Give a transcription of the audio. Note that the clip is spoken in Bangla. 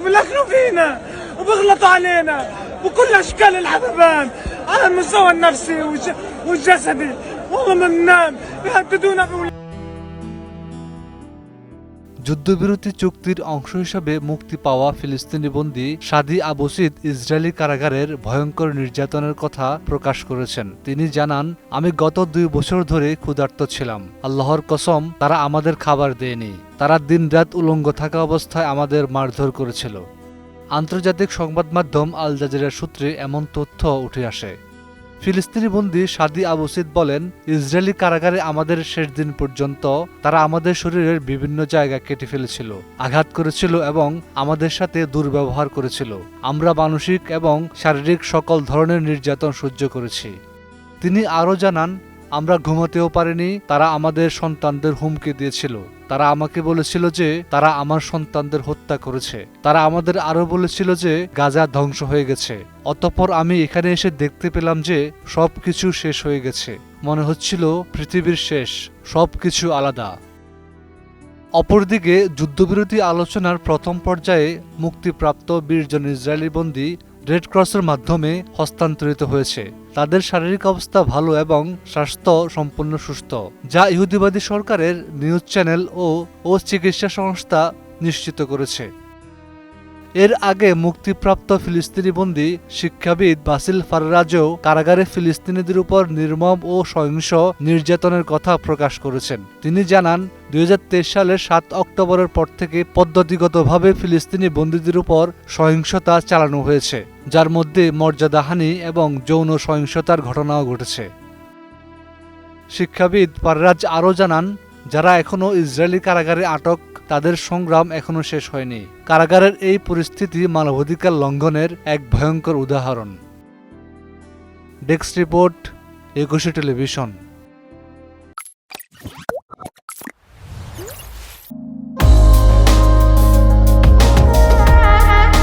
وبيلكنوا فينا؟ وبيغلطوا علينا بكل أشكال العذابان على المستوى النفسي والج- والجسدي. والله ما بننام بيهددونا بأولادنا. যুদ্ধবিরতি চুক্তির অংশ হিসাবে মুক্তি পাওয়া ফিলিস্তিনি বন্দী সাদি আবুসিদ ইসরায়েলি কারাগারের ভয়ঙ্কর নির্যাতনের কথা প্রকাশ করেছেন। তিনি জানান, আমি গত দুই বছর ধরে ক্ষুধার্ত ছিলাম। আল্লাহর কসম, তারা আমাদের খাবার দেয়নি। তারা দিনরাত উলঙ্গ থাকা অবস্থায় আমাদের মারধর করেছিল। আন্তর্জাতিক সংবাদ মাধ্যম আল জাজিরার সূত্রে এমন তথ্য উঠে আসে। ফিলিস্তিনি বন্দী সাদি আবুসিদ বলেন, ইসরায়েলি কারাগারে আমাদের শেষ দিন পর্যন্ত তারা আমাদের শরীরের বিভিন্ন জায়গা কেটে ফেলেছিল, আঘাত করেছিল এবং আমাদের সাথে দুর্ব্যবহার করেছিল। আমরা মানসিক এবং শারীরিক সকল ধরনের নির্যাতন সহ্য করেছি। তিনি আরও জানান আমরা ঘুমাতেও পারিনি, তারা আমাদের সন্তানদের হুমকি দিয়েছিল। তারা আমাকে বলেছিল যে, তারা আমার সন্তানদের হত্যা করেছে। তারা আমাদের আরও বলেছিল যে, গাজা ধ্বংস হয়ে গেছে। অতঃপর আমি এখানে এসে দেখতে পেলাম যে সব কিছু শেষ হয়ে গেছে। মনে হচ্ছিল পৃথিবীর শেষ সব কিছু আলাদা। অপরদিকে যুদ্ধবিরতি আলোচনার প্রথম পর্যায়ে মুক্তিপ্রাপ্ত বীরজন ইসরায়েলি বন্দী রেড ক্রসের মাধ্যমে হস্তান্তরিত হয়েছে। তাদের শারীরিক অবস্থা ভালো এবং স্বাস্থ্য সম্পূর্ণ সুস্থ, যা ইহুদিবাদী সরকারের নিউজ চ্যানেল ও ও চিকিৎসা সংস্থা নিশ্চিত করেছে। এর আগে মুক্তিপ্রাপ্ত ফিলিস্তিনি বন্দী শিক্ষাবিদ বাসিল ফাররাজও কারাগারে ফিলিস্তিনিদের উপর নির্মম ও সহিংস নির্যাতনের কথা প্রকাশ করেছেন। তিনি জানান, দুই হাজার তেইশ সালের সাত অক্টোবরের পর থেকে পদ্ধতিগতভাবে ফিলিস্তিনি বন্দীদের উপর সহিংসতা চালানো হয়েছে, যার মধ্যে মর্যাদাহানি এবং যৌন সহিংসতার ঘটনাও ঘটেছে। শিক্ষাবিদ পাররাজ আরও জানান যারা এখনও ইসরায়েলি কারাগারে আটক, তাদের সংগ্রাম এখনও শেষ হয়নি। কারাগারের এই পরিস্থিতি মানবাধিকার লঙ্ঘনের এক ভয়ঙ্কর উদাহরণ। Desk report, Ekushey television.